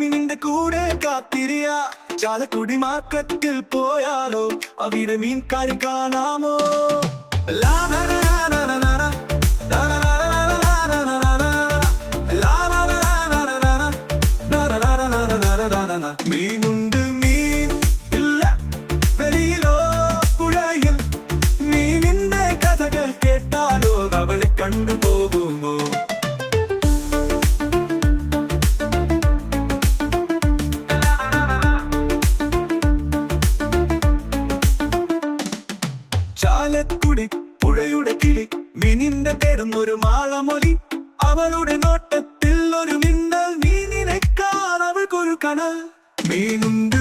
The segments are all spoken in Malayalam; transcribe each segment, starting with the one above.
നിന്റെ കൂടെ കാത്തിരിയാ ചാലക്കുടി മാർക്കറ്റിൽ പോയാലോ അവിടെ മീൻകാരി കാണാമോ മീനുണ്ട് ചാലക്കുടി പുഴയുടെ കിളി. മിനിന്റെ പേരുന്നൊരു മാളമൊലി. അവളുടെ നോട്ടത്തിൽ ഒരു മിന്നൽ. മീനിനെ അവൾക്കൊരു കണൽ. മീനുണ്ട്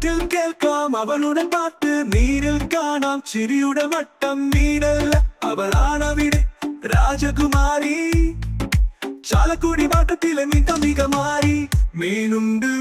பாட்டில் கேட்காம் அவனுடன் பாட்டு நீரில் காணாம். சிறியுட வட்டம் நீடல்ல அவள் ஆனவிடு ராஜகுமாரி. சாலக்குடி பாட்டத்தில் மிக மிக மாறி. மீனுண்டு